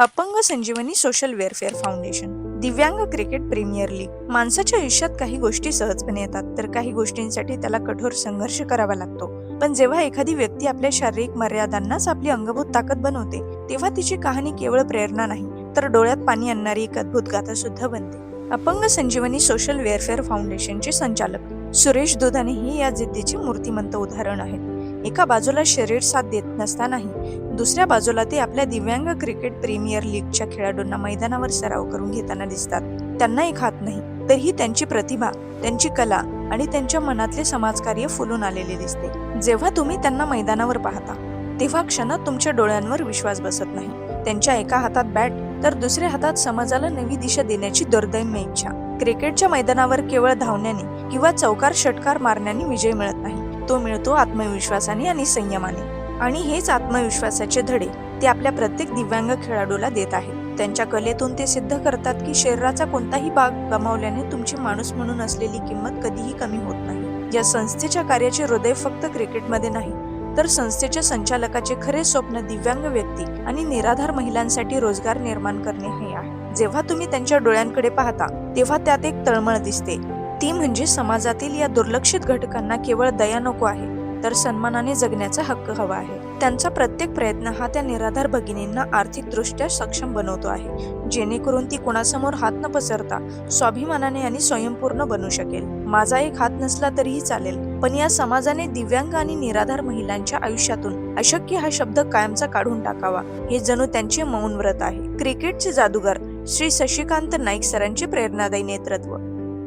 अपंग Sanjeevani social welfare foundation दिव्यांग cricket premier league माणसाच्या आयुष्यात काही गोष्टी सहजपणे येतात तर काही गोष्टींसाठी त्याला कठोर संघर्ष करावा लागतो. पण जेव्हा एखादी व्यक्ती आपल्या शारीरिक मर्यादांनाच आपली अंगभूत ताकद बनवते तेव्हा तिची कहाणी केवळ प्रेरणा नाही तर डोळ्यात पाणी आणणारी एक अद्भुत गाथा सुद्धा बनते. अपंग संजीवनी सोशल वेलफेअर फाउंडेशनचे संचालक सुरेश दुधाने ही या जिद्दीचे मूर्तिमंत उदाहरण आहेत. एका बाजूला शरीर साथ देत नसतानाही दुसऱ्या बाजूला ते आपल्या दिव्यांग क्रिकेट प्रीमियर लीगच्या खेळाडूंना मैदानावर सराव करून घेताना दिसतात. त्यांना एक हात नाही तरीही त्यांची प्रतिभा त्यांची कला आणि त्यांच्या मनातले समाजकार्य फुलून आलेले दिसते. जेव्हा तुम्ही त्यांना मैदानावर पाहता तेव्हा क्षणात तुमच्या डोळ्यांवर विश्वास बसत नाही. त्यांच्या एका हातात बॅट तर दुसऱ्या हातात समाजाला नवी दिशा देण्याची दुर्दैम्य इच्छा. क्रिकेटच्या मैदानावर केवळ धावण्याने किंवा चौकार षटकार मारण्याने विजय मिळत नाही. तो मिळतो आत्मविश्वासाने आणि संयमाने. आणि हेच आत्मविश्वासाचे धडे ते आपल्या प्रत्येक दिव्यांग खेळाडूला देत आहेत. त्यांच्या कलेतून ते सिद्ध करतात की शरीराचा कोणताही भाग गमावल्याने तुमची माणूस म्हणून असलेली किंमत कधीही कमी होत नाही. या संस्थेच्या कार्याचे हृदय फक्त क्रिकेटमध्ये नाही तर संस्थेच्या संचालकाचे खरे स्वप्न दिव्यांग व्यक्ती आणि निराधार महिलांसाठी रोजगार निर्माण करणे हे आहे. जेव्हा तुम्ही त्यांच्या डोळ्यांकडे पाहता तेव्हा त्यात एक तळमळ दिसते. ती म्हणजे समाजातील या दुर्लक्षित घटकांना केवळ दया नको आहे तर सन्मानाने जगण्याचा हक्क हवा आहे. त्यांचा प्रत्येक प्रयत्न हा त्या निराधार भगिनींना आर्थिकदृष्ट्या सक्षम बनवतो आहे जेणेकरून ती कोणासमोर हात न पसरता स्वाभिमानाने आणि स्वयंपूर्ण बनू शकेल. माझा एक हात नसला तरीही चालेल पण या समाजाने दिव्यांग आणि निराधार महिलांच्या आयुष्यातून अशक्य हा शब्द कायमचा काढून टाकावा हे जणू त्यांचे मौन व्रत आहे. क्रिकेटचे जादूगार श्री शशिकांत नाईक सरांचे प्रेरणादायी नेतृत्व.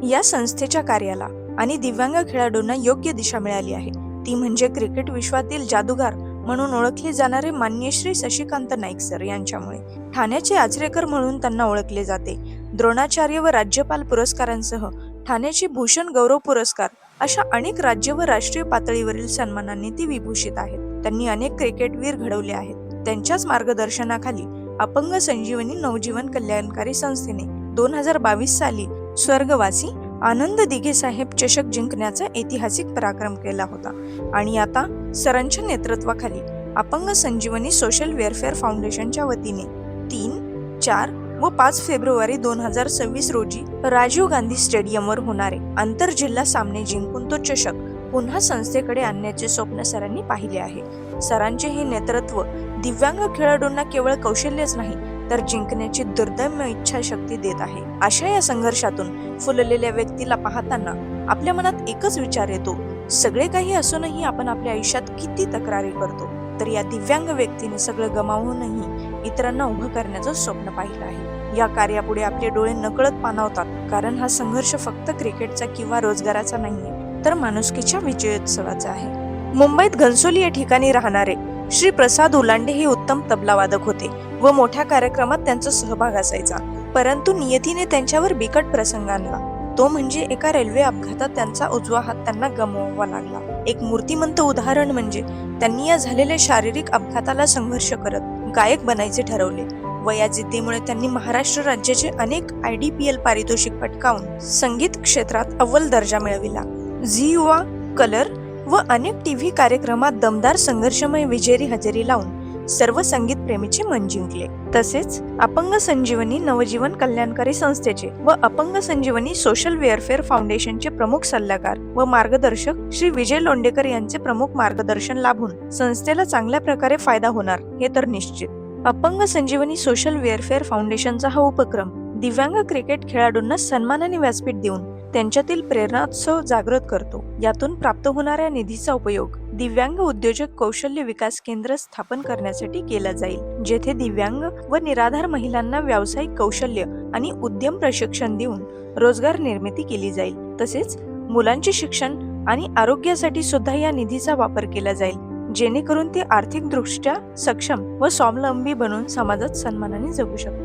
या संस्थेच्या कार्याला आणि दिव्यांग खेळाडूंना योग्य दिशा मिळाली आहे. ती म्हणजे क्रिकेट विश्वातील जादूगार म्हणून ओळखले जाणारे मान्य श्री शशिकांत नाईक सर यांच्यामुळे. ठाण्याचे आचरेकर म्हणून त्यांना ओळखले जाते. द्रोणाचार्य व राज्यपाल पुरस्कारांसह ठाण्याचे भूषण गौरव पुरस्कार अशा अनेक राज्य व राष्ट्रीय पातळीवरील सन्मानांनी ती विभूषित आहेत. त्यांनी अनेक क्रिकेटवीर घडवले आहेत. त्यांच्याच मार्गदर्शनाखाली अपंग संजीवनी नवजीवन कल्याणकारी संस्थेने दोन हजार बावीस साली स्वर्गवासी आनंद दिघे साहेब चषक जिंकण्याचा ऐतिहासिक पराक्रम केला होता. आणि आता सरांच्या नेतृत्वाखाली अपंग संजीवनी सोशल वेलफेअर फाउंडेशनच्या वतीने तीन चार व पाच फेब्रुवारी दोन हजार सव्वीस रोजी राजीव गांधी स्टेडियमवर होणारे आंतरजिल्हा सामने जिंकून तो चषक पुन्हा संस्थेकडे आणण्याचे स्वप्न सरांनी पाहिले आहे. सरांचे हे नेतृत्व दिव्यांग खेळाडूंना केवळ कौशल्यच नाही तर जिंकण्याची दुर्दम्य इच्छाशक्ती देत आहे. अशा या संघर्षातून फुललेल्या व्यक्तीला पाहताना आपल्या मनात एकच विचार येतो. सगळे काही असूनही आपण आपल्या आयुष्यात किती तक्रारी करतो तर या दिव्यांग व्यक्तीने सगळं गमावूनही इतरांना उभं करण्याचं स्वप्न पाहिलं आहे. या कार्यापुढे आपले डोळे नकळत पाणावतात कारण हा संघर्ष फक्त क्रिकेटचा किंवा रोजगाराचा नाहीये तर माणुसकीच्या विजयोत्सवाचा आहे. मुंबईत घनसोली या ठिकाणी राहणारे श्री प्रसाद उलांडे हे उत्तम तबलावादक होते. व मोठ्या कार्यक्रमात त्यांचा सहभाग असायचा. परंतु नियतीने त्यांच्यावर बिकट प्रसंग आणला. तो म्हणजे एका रेल्वे अपघातात त्यांचा उजवा हात त्यांना गमवावा लागला. एक मूर्तिमंत उदाहरण म्हणजे त्यांनी या झालेल्या शारीरिक अपघाताला संघर्ष करत गायक बनायचे ठरवले. व या जिद्दीमुळे त्यांनी महाराष्ट्र राज्याचे अनेक आय डी पी एल पारितोषिक पटकावून संगीत क्षेत्रात अव्वल दर्जा मिळविला. झी युवा कलर व अनेक टीव्ही कार्यक्रमात दमदार संघर्षमय विजेरी हजेरी लावून सर्व संगीत प्रेमीचे मन जिंकले. तसेच अपंग संजीवनी नवजीवन कल्याणकारी संस्थेचे व अपंग संजीवनी सोशल वेअरफेअर फाउंडेशनचे प्रमुख सल्लागार व मार्गदर्शक श्री विजय लोंडेकर यांचे प्रमुख मार्गदर्शन लाभून संस्थेला चांगल्या प्रकारे फायदा होणार हे तर निश्चित. अपंग संजीवनी सोशल वेअरफेअर फाउंडेशनचा हा उपक्रम दिव्यांग क्रिकेट खेळाडूंना सन्मानाने व्यासपीठ देऊन त्यांच्यातील प्रेरणात्सव जागृत करतो. यातून प्राप्त होणाऱ्या निधीचा उपयोग दिव्यांग उद्योजक कौशल्य विकास केंद्र स्थापन करण्यासाठी केला जाईल जेथे दिव्यांग व निराधार महिलांना व्यावसायिक कौशल्य आणि उद्यम प्रशिक्षण देऊन रोजगार निर्मिती केली जाईल. तसेच मुलांचे शिक्षण आणि आरोग्यासाठी सुद्धा या निधीचा वापर केला जाईल जेणेकरून ते आर्थिकदृष्ट्या सक्षम व स्वावलंबी बनून समाजात सन्मानाने जगू शकतात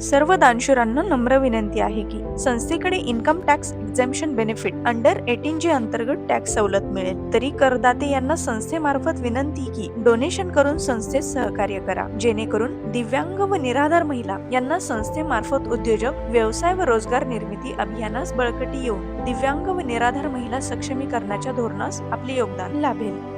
सर्व दानशूरांना नम्र विनंती आहे की संस्थेकडे income tax exemption benefit under eighteen जे अंतर्गत टॅक्स सवलत मिळेल. तरी करदाते यांना संस्थेमार्फत विनंती की डोनेशन करून संस्थेत सहकार्य करा. जेणेकरून दिव्यांग व निराधार महिला यांना संस्थेमार्फत उद्योजक व्यवसाय व रोजगार निर्मिती अभियानास बळकटी येऊन दिव्यांग व निराधार महिला सक्षमीकरणाच्या धोरणास आपले योगदान लाभेल.